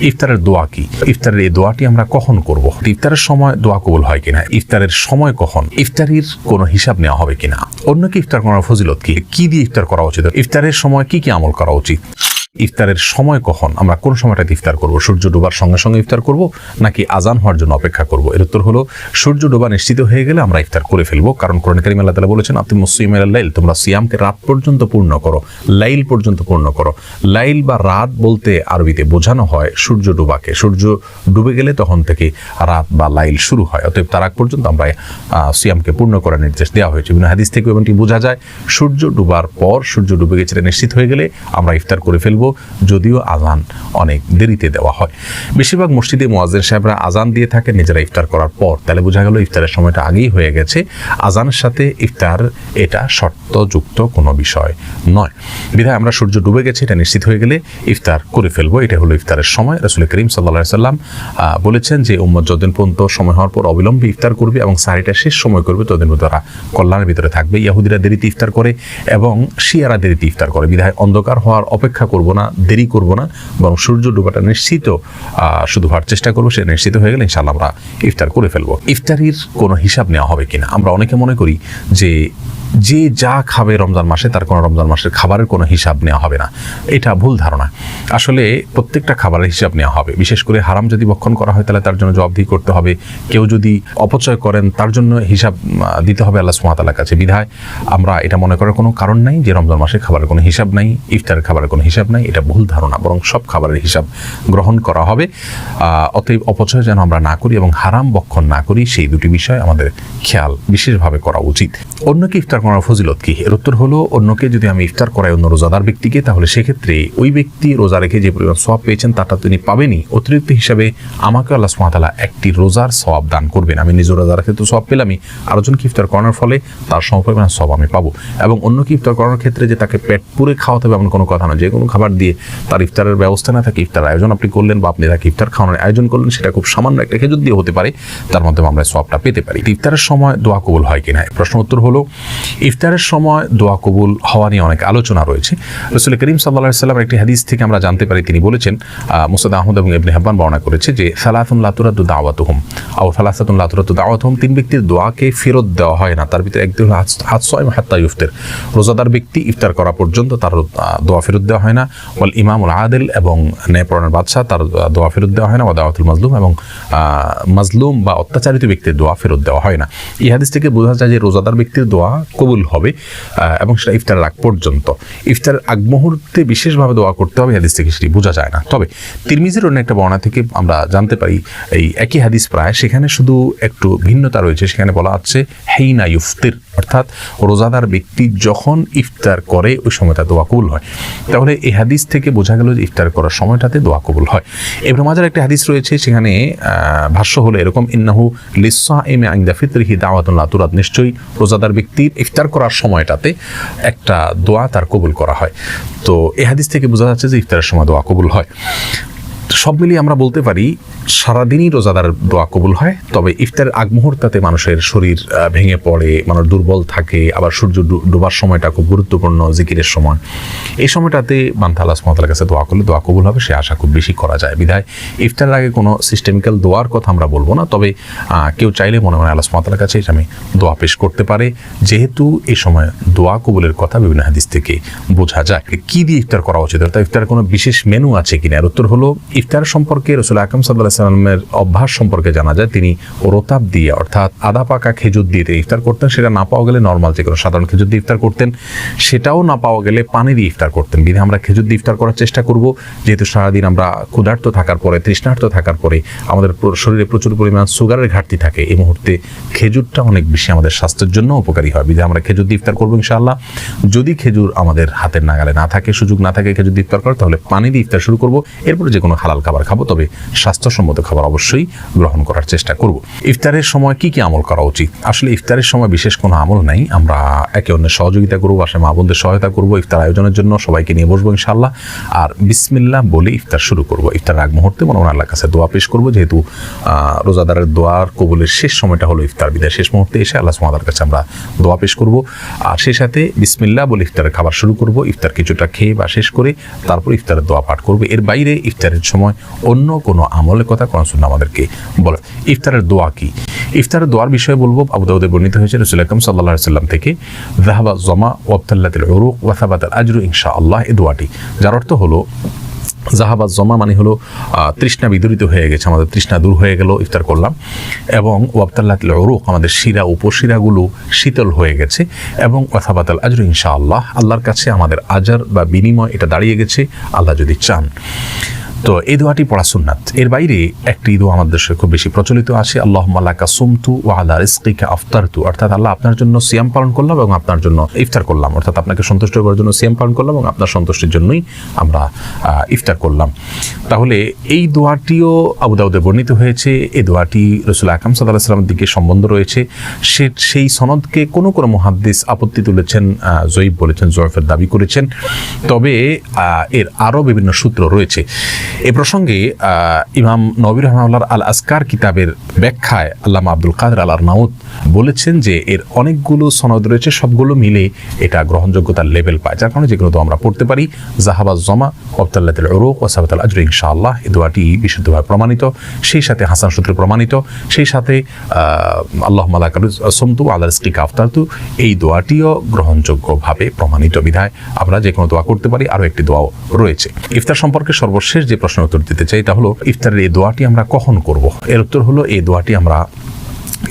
ইফতারের দোয়া কি? ইফতারের এই দোয়াটি আমরা কখন করব? ইফতারের সময় দোয়া কবুল হয় কিনা? ইফতারের সময় কখন? ইফতারির কোনো হিসাব নেওয়া হবে কিনা? অন্য কি ইফতার করার ফজিলত কি? কি দিয়ে ইফতার করা উচিত? ইফতারের সময় কি কি আমল করা উচিত? ইফতারের সময় কখন? আমরা কোন সময়টাতে ইফতার করব? সূর্য ডোবার সঙ্গে সঙ্গে ইফতার করব, নাকি আজান হওয়ার জন্য অপেক্ষা করব? এর উত্তর হলো, সূর্য ডোবা নিশ্চিত হয়ে গেলে আমরা ইফতার করে ফেলব। কারণ কোরআন কারিম আল্লাহ তাআলা বলেছেন আপনি মুসলিম লাইল তোমরা সিয়ামকে রাত পর্যন্ত পূর্ণ করো, লাইল পর্যন্ত পূর্ণ করো। লাইল বা রাত বলতে আরবিতে বোঝানো হয় সূর্য ডোবাকে। সূর্য ডুবে গেলে তখন থেকে রাত বা লাইল শুরু হয়। অতএব তার আগ পর্যন্ত আমরা সিয়ামকে পূর্ণ করার নির্দেশ দেওয়া হয়েছে। বিভিন্ন হাদিস থেকে এমনটি বোঝা যায়। সূর্য ডুবার পর সূর্য ডুবে গেছে নিশ্চিত হয়ে গেলে আমরা ইফতার করে ফেলব। যদিও আজান অনেক দেরিতে দেওয়া হয়। বেশিরভাগ মসজিদে মোয়াজ্জেন সাহেবরা আজান দিয়ে থাকেন, নিজেরা ইফতার করার পর। তাহলে বোঝা গেল ইফতারের সময়টা আগেই হয়ে গেছে। আজানের সাথে ইফতার এটা শর্তযুক্ত কোনো বিষয় নয়। বিধায় আমরা সূর্য ডুবে গেছে, এটা নিশ্চিত হয়ে গেলে ইফতার করে ফেলব। এটা হলো ইফতারের সময়। রসুল করিম সাল্লা সাল্লাম বলেছেন যে উম্মদ যতদিন পর্যন্ত সময় হওয়ার পর অবিলম্বে ইফতার করবে এবং সারিটা শেষ সময় করবে, ততদিন তারা কল্যাণের ভিতরে থাকবে। ইয়াহুদিরা দেরিতে ইফতার করে এবং শিয়ারা দেরিতে ইফতার করে। বিধায় অন্ধকার হওয়ার অপেক্ষা করব না। দেরি করব না, বরং সূর্য ডুবাটা নিশ্চিত শুধু হওয়ার চেষ্টা করব, সে নিশ্চিত হয়ে গেলে ইনশাল্লাহ আমরা ইফতার করে ফেলব। ইফতারির কোনো হিসাব নেওয়া হবে কিনা? আমরা অনেকে মনে করি যে যে যা খাবে রমজান মাসে, তার কোনো রমজান মাসের খাবারের কোনো হিসাব নেওয়া হবে না। এটা ভুল ধারণা। আসলে প্রত্যেকটা খাবারের হিসাব নেওয়া হবে। বিশেষ করে হারাম যদি ভক্ষণ করা হয়, তাহলে তার জন্য জবাবদিহি করতে হবে। কেউ যদি অপচয় করেন, তার জন্য হিসাব দিতে হবে আল্লাহ সুমাতালার কাছে। বিধায় আমরা এটা মনে করার কোনো কারণ নাই যে রমজান মাসে খাবারের কোনো হিসাব নাই, ইফতারের খাবারের কোনো হিসাব নাই। এটা ভুল ধারণা, বরং সব খাবারের হিসাব গ্রহণ করা হবে। অতএব অপচয় যেন আমরা না করি এবং হারাম বক্ষণ না করি, সেই দুটি বিষয় আমাদের খেয়াল বিশেষভাবে করা উচিত। অন্যকে ইফতার করার ফজিলত কি? এর উত্তর হলো, অন্যকে যদি আমি ইফতার করাই অন্য রোজাদার ব্যক্তিকে, তাহলে সেক্ষেত্রে ওই ব্যক্তি রোজা রেখে যে পরিমাণ সব পেয়েছেন তাটা তিনি পাবেনই। অতিরিক্ত হিসাবে আমাকে আল্লাহ সুমাতালা একটি রোজার সব দান করবেন। আমি নিজ রোজা রেখে তো সব পেলামই। আরেকজনকে ইফতার করানোর ফলে তার সমপরিমাণ সব আমি পাবো। এবং অন্যকে ইফতার করানোর ক্ষেত্রে যে তাকে পেট পুরে খাওয়াতে হবে এমন কোনো কথা না। যে কোনো খাবার দিয়ে তার ইফতারের ব্যবস্থা না থাকে, ইফতার আয়োজন আপনি করলেন বা আপনি তাকে ইফতার খাওয়ানোর আয়োজন করলেন, সেটা খুব সামান্য একটা খেজুর দিয়ে হতে পারে। তার মাধ্যমে আমরা সবটা পেতে পারি। ইফতারের সময় দোয়া কবুল হয় কিনা? প্রশ্ন উত্তর হলো ইফতারের সময় দোয়া কবুল হওয়া নিয়ে অনেক আলোচনা রয়েছে। রসুল করিম সাল্লাহ সাল্লামের একটি হাদিস থেকে আমরা জানতে পারি, তিনি বলেছেন মুসাদ আহমদ এবং ইবনে হাব্বান বর্ণনা করেছে যে, সালাতুন লাতুরাদ্দু দাওয়াতুহুম, আও ফালাসাতুন লাতুরাদ্দু দাওয়াতুহুম, তিন ব্যক্তির দোয়াকে ফেরত দেওয়া হয় না। তার ভিতরে একদিন হলো হাত- হাত হাত্তা ইফতার রোজাদার ব্যক্তি ইফতার করা পর্যন্ত তার দোয়া ফেরত দেওয়া হয় না। ওয়াল ইমামুল আদেল এবং ন্যায়পরণের বাদশাহ তার দোয়া ফেরত দেওয়া হয় না। বা দাওয়াতুল মাজলুম এবং মাজলুম বা অত্যাচারিত ব্যক্তির দোয়া ফেরত দেওয়া হয় না। এই হাদিস থেকে বোঝা যায় যে, রোজাদার ব্যক্তির দোয়া কবুল হবে এবং সেটা ইফতারের আগ পর্যন্ত। ইফতারের আগ মুহূর্তে বিশেষভাবে দোয়া করতে হবে হাদিস থেকে সেটি বোঝা যায় না। তবে তিরমিজের অন্য একটা বর্ণনা থেকে আমরা জানতে পারি, এই একই হাদিস প্রায়, সেখানে শুধু একটু ভিন্নতা রয়েছে, সেখানে বলা হচ্ছে হেইনা ইফতির অর্থাৎ রোজাদার ব্যক্তি যখন ইফতার করে, ওই সময় তার দোয়া কবুল হয়। তাহলে এই হাদিস থেকে বোঝা গেল যে ইফতার করার সময়টাতে দোয়া কবুল হয়। এবার মাজার একটা হাদিস রয়েছে, সেখানে ভাষ্য হলো এরকম, ইন্নাহু লিসা এম আইন্দা ফিতরিহি তুরাত নিশ্চয়ই রোজাদার ব্যক্তির ইফতার করার সময়টাতে একটা দোয়া তার কবুল করা হয়। তো এই হাদিস থেকে বোঝা যাচ্ছে যে ইফতারের সময় দোয়া কবুল হয়। সব মিলিয়ে আমরা বলতে পারি, সারাদিনই রোজাদার দোয়া কবুল হয়, তবে ইফতারের আগ মুহূর্তে মানুষের শরীর ভেঙে পড়ে, মানুষ দুর্বল থাকে, আবার সূর্য ডোবার সময়টা খুব গুরুত্বপূর্ণ, জিকিরের সময়। এই সময়টাতে বান্তা আল্লাহ কাছে দোয়া করলে দোয়া কবুল হবে, সে আশা খুব বেশি করা যায়। বিধায় ইফতারের আগে কোনো সিস্টেমিক্যাল দোয়ার কথা আমরা বলব না, তবে কেউ চাইলে মনে মনে আল্লাহ সুমতালার কাছে আমি দোয়া পেশ করতে পারে। যেহেতু এই সময় দোয়া কবুলের কথা বিভিন্ন হাদিস থেকে বোঝা যায়। কি দিয়ে ইফতার করা উচিত? অর্থাৎ ইফতারের কোনো বিশেষ মেনু আছে কিনা? উত্তর হলো ইফতার সম্পর্কে রসুল আকরম সাল্লাহ সাল্লামের অভ্যাস সম্পর্কে জানা যায়, তিনি রোতাব দিয়ে, অর্থাৎ আদা পাকা খেজুর দিয়ে ইফতার করতেন, সেটা না পাওয়া গেলে নর্মাল যে কোনো সাধারণ খেজুর দিয়ে ইফতার করতেন, সেটাও না পাওয়া গেলে পানি দিয়ে ইফতার করতেন। বিধে আমরা খেজুর দিয়ে ইফতার করার চেষ্টা করব, যেহেতু সারাদিন আমরা ক্ষুধার্ত থাকার পরে, তৃষ্ণার্ত থাকার পরে, আমাদের শরীরে প্রচুর পরিমাণ সুগারের ঘাটতি থাকে, এই মুহূর্তে খেজুরটা অনেক বেশি আমাদের স্বাস্থ্যের জন্য উপকারী হয়। বিধে আমরা খেজুর দিয়ে ইফতার করব ইনশাআল্লাহ। যদি খেজুর আমাদের হাতের নাগালে না থাকে, সুযোগ না থাকে খেজুর দিয়ে ইফতার করার, তাহলে পানি দিয়ে ইফতার শুরু করব। এরপরে যে কোনো হালাল খাবার খাব, তবে স্বাস্থ্যসম্মত খাবার অবশ্যই গ্রহণ করার চেষ্টা করব। ইফতারের সময় কি কি আমল করা উচিত? আসলে ইফতারের সময় বিশেষ কোনো আমল নাই। আমরা একে অন্যের সহযোগিতা করব বাসায় মা বোনদের সহায়তা করব, ইফতার আয়োজনের জন্য সবাইকে নিয়ে বসবো ইনশাল্লাহ আর বিসমিল্লা বলে ইফতার শুরু করব। ইফতার আগ মুহূর্তে মনে মনে আল্লাহর কাছে দোয়া পেশ করব, যেহেতু রোজাদারের দোয়ার কবুলের শেষ সময়টা হলো ইফতার বিদায় শেষ মুহূর্তে এসে আল্লাহ সুমাদার কাছে আমরা দোয়া পেশ করব। আর সেই সাথে বিসমিল্লা বলে ইফতারের খাবার শুরু করব। ইফতার কিছুটা খেয়ে বা শেষ করে তারপর ইফতারের দোয়া পাঠ করব। এর বাইরে ইফতারের সময় সময় অন্য কোনো আমলের কথা সুন্নাহ আমাদেরকে বলে। ইফতারের দোয়া কি? ইফতারের দোয়ার বিষয়ে বলব, আবু দাউদে বর্ণিত হয়েছে রসুল আকরম সাল্লাহ সাল্লাম থেকে জাহাবা জমা ওয়াবতাল্লাতিল উরুক ওয়াসাবাত আজরু ইনশা আল্লাহ এ দোয়াটি। যার অর্থ হলো জাহাবাজ জমা মানে হলো তৃষ্ণা বিদরিত হয়ে গেছে, আমাদের তৃষ্ণা দূর হয়ে গেল, ইফতার করলাম। এবং ওয়াবতাল্লাতিল উরুক আমাদের শিরা, উপশিরাগুলো শীতল হয়ে গেছে। এবং ওয়াসাবাতাল আজরু ইনশা আল্লাহ আল্লাহর কাছে আমাদের আজার বা বিনিময় এটা দাঁড়িয়ে গেছে, আল্লাহ যদি চান। তো এই দোয়াটি পড়া সুন্নাত। এর বাইরে একটি দোয়া আমাদের দেশে খুব বেশি প্রচলিত আছে আল্লাহ মাল্লাকা সুমতু ও আল্লাহ রিস্কিকা আফতারতু। অর্থাৎ আল্লাহ আপনার জন্য সিয়াম পালন করলাম এবং আপনার জন্য ইফতার করলাম। অর্থাৎ আপনাকে সন্তুষ্ট করার জন্য সিয়াম পালন করলাম এবং আপনার সন্তুষ্টির জন্যই আমরা ইফতার করলাম। তাহলে এই দোয়াটিও আবু দাউদে বর্ণিত হয়েছে। এই দোয়াটি রসুল আকাম সাল্লাহ সাল্লামের দিকে সম্বন্ধ রয়েছে। সে, সেই সনদকে কোনো কোনো মহাদ্দিস আপত্তি তুলেছেন জয়ীব বলেছেন, জয়ফের দাবি করেছেন। তবে এর আরও বিভিন্ন সূত্র রয়েছে। এ প্রসঙ্গে ইমাম নবির রহমাল্লার আল আসকার কিতাবের ব্যাখ্যায় আল্লামা আব্দুল কাদের আল আরনাউদ বলেছেন যে, এর অনেকগুলো সনদ রয়েছে, সবগুলো মিলে এটা গ্রহণযোগ্যতার লেভেল পায়। যার কারণে যেগুলো তো আমরা পড়তে পারি জাহাবাজ জমা অবতাল্লাতুল উরুক ওয়াসাবাতাল আজর, ইনশাআল্লাহ এই দোয়াটি বিশুদ্ধভাবে প্রমাণিত। সেই সাথে হাসান সূত্রে প্রমাণিত। সেই সাথে আল্লাহ মালাকার সমতু আল্লাহ স্টিকা আফতারতু এই দোয়াটিও গ্রহণযোগ্যভাবে প্রমাণিত বিধায় আমরা যে কোনো দোয়া করতে পারি, আরও একটি দোয়াও রয়েছে। ইফতার সম্পর্কে সর্বশেষ যে প্রশ্নের উত্তর দিতে চাই, এটা হলো, ইফতারের এই দোয়াটি আমরা কখন করব? এর উত্তর হলো, এই দোয়াটি আমরা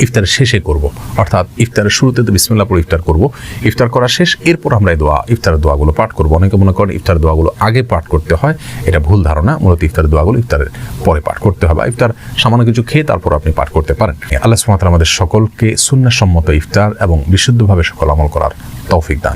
ইফতারের শেষে করব। অর্থাৎ ইফতারের শুরুতে তো বিসমিল্লাহ পরে ইফতার করব। ইফতার করা শেষ, এরপর আমরা এই দোয়া, ইফতারের দোয়াগুলো পাঠ করব। অনেকে মনে করেন ইফতার দোয়াগুলো আগে পাঠ করতে হয়, এটা ভুল ধারণা, মূলত ইফতারের দোয়াগুলো ইফতারের পরে পাঠ করতে হবে। ইফতার সামান্য কিছু খেয়ে তারপর আপনি পাঠ করতে পারেন। আল্লাহ সুমাত আমাদের সকলকে সুন্নাসম্মত ইফতার এবং বিশুদ্ধভাবে সকল আমল করার তৌফিক দান।